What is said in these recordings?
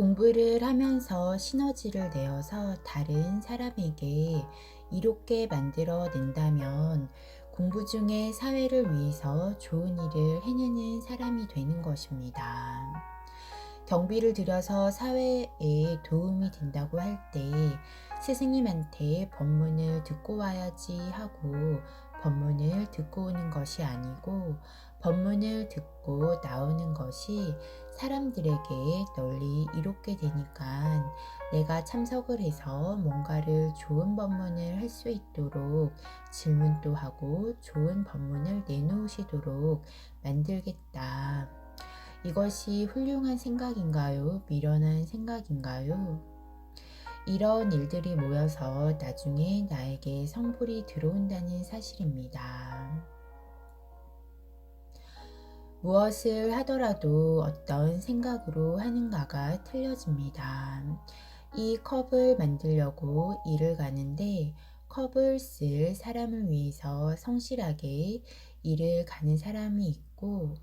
공부를 하면서 시너지를 내어서 다른 사람에게 이롭게 만들어 낸다면 공부 중에 사회를 위해서 좋은 일을 해내는 사람이 되는 것입니다. 경비를 들여서 사회에 도움이 된다고 할 때 스승님한테 법문을 듣고 와야지 하고 법문을 듣고 오는 것이 아니고 법문을 듣고 나오는 것이 사람들에게 널리 이롭게 되니까 내가 참석을 해서 뭔가를 좋은 법문을 할 수 있도록 질문도 하고 좋은 법문을 내놓으시도록 만들겠다. 이것이 훌륭한 생각인가요? 미련한 생각인가요? 이런 일들이 모여서 나중에 나에게 성불이 들어온다는 사실입니다. 무엇을 하더라도 어떤 생각으로 하는가가 틀려집니다. 이 컵을 만들려고 일을 가는데 컵을 쓸 사람을 위해서 성실하게 일을 가는 사람이 있고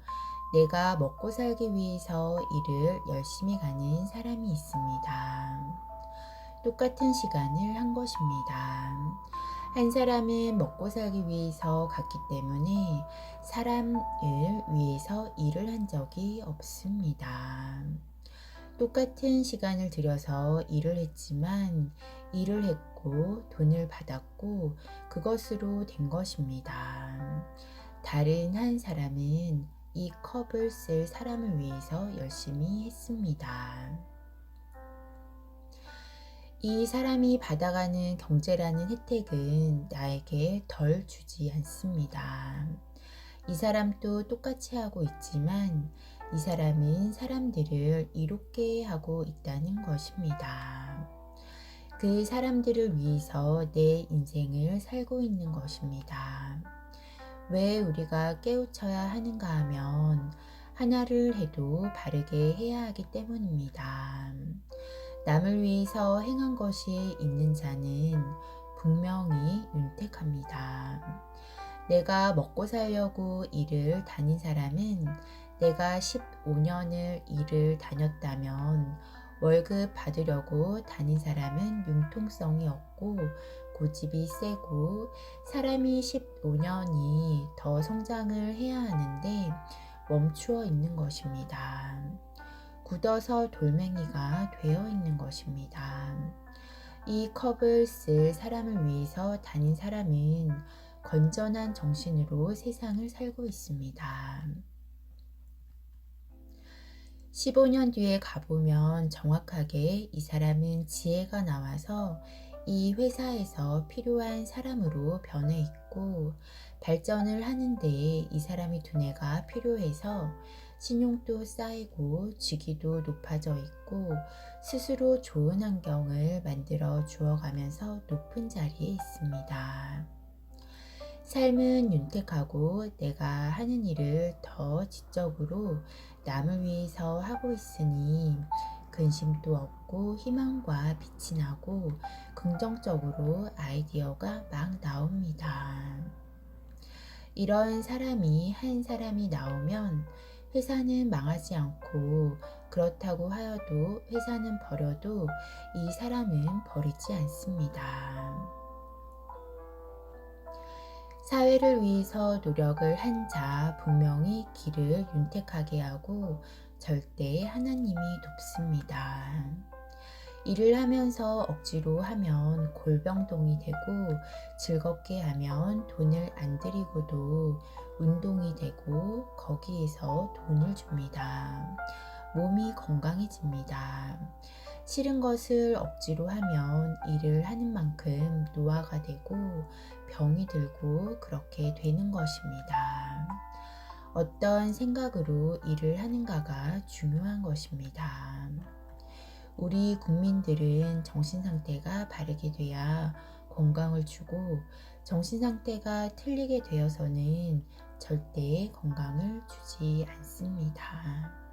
내가 먹고 살기 위해서 일을 열심히 가는 사람이 있습니다. 똑같은 시간을 한 것입니다. 한 사람은 먹고 살기 위해서 갔기 때문에 사람을 위해서 일을 한 적이 없습니다. 똑같은 시간을 들여서 일을 했지만 일을 했고 돈을 받았고 그것으로 된 것입니다. 다른 한 사람은 이 컵을 쓸 사람을 위해서 열심히 했습니다. 이 사람이 받아가는 경제라는 혜택은 나에게 덜 주지 않습니다. 이 사람도 똑같이 하고 있지만 이 사람은 사람들을 이롭게 하고 있다는 것입니다. 그 사람들을 위해서 내 인생을 살고 있는 것입니다. 왜 우리가 깨우쳐야 하는가 하면 하나를 해도 바르게 해야 하기 때문입니다. 남을 위해서 행한 것이 있는 자는 분명히 윤택합니다. 내가 먹고 살려고 일을 다닌 사람은 내가 15년을 일을 다녔다면 월급 받으려고 다닌 사람은 융통성이 없고 고집이 세고 사람이 15년이 더 성장을 해야 하는데 멈추어 있는 것입니다. 굳어서 돌멩이가 되어 있는 것입니다. 이 컵을 쓸 사람을 위해서 다닌 사람은 건전한 정신으로 세상을 살고 있습니다. 15년 뒤에 가보면 정확하게 이 사람은 지혜가 나와서 이 회사에서 필요한 사람으로 변해 있고 발전을 하는데 이 사람이 두뇌가 필요해서 신용도 쌓이고 직위도 높아져 있고 스스로 좋은 환경을 만들어 주어가면서 높은 자리에 있습니다. 삶은 윤택하고 내가 하는 일을 더 지적으로 남을 위해서 하고 있으니 근심도 없고 희망과 빛이 나고 긍정적으로 아이디어가 막 나옵니다. 이런 사람이 한 사람이 나오면 회사는 망하지 않고 그렇다고 하여도 회사는 버려도 이 사람은 버리지 않습니다. 사회를 위해서 노력을 한 자 분명히 길을 윤택하게 하고 절대 하나님이 돕습니다. 일을 하면서 억지로 하면 골병동이 되고 즐겁게 하면 돈을 안 들이고도 운동이 되고 거기에서 돈을 줍니다. 몸이 건강해집니다. 싫은 것을 억지로 하면 일을 하는 만큼 노화가 되고 병이 들고 그렇게 되는 것입니다. 어떤 생각으로 일을 하는가가 중요한 것입니다. 우리 국민들은 정신 상태가 바르게 돼야 건강을 주고 정신 상태가 틀리게 되어서는 절대 건강을 주지 않습니다.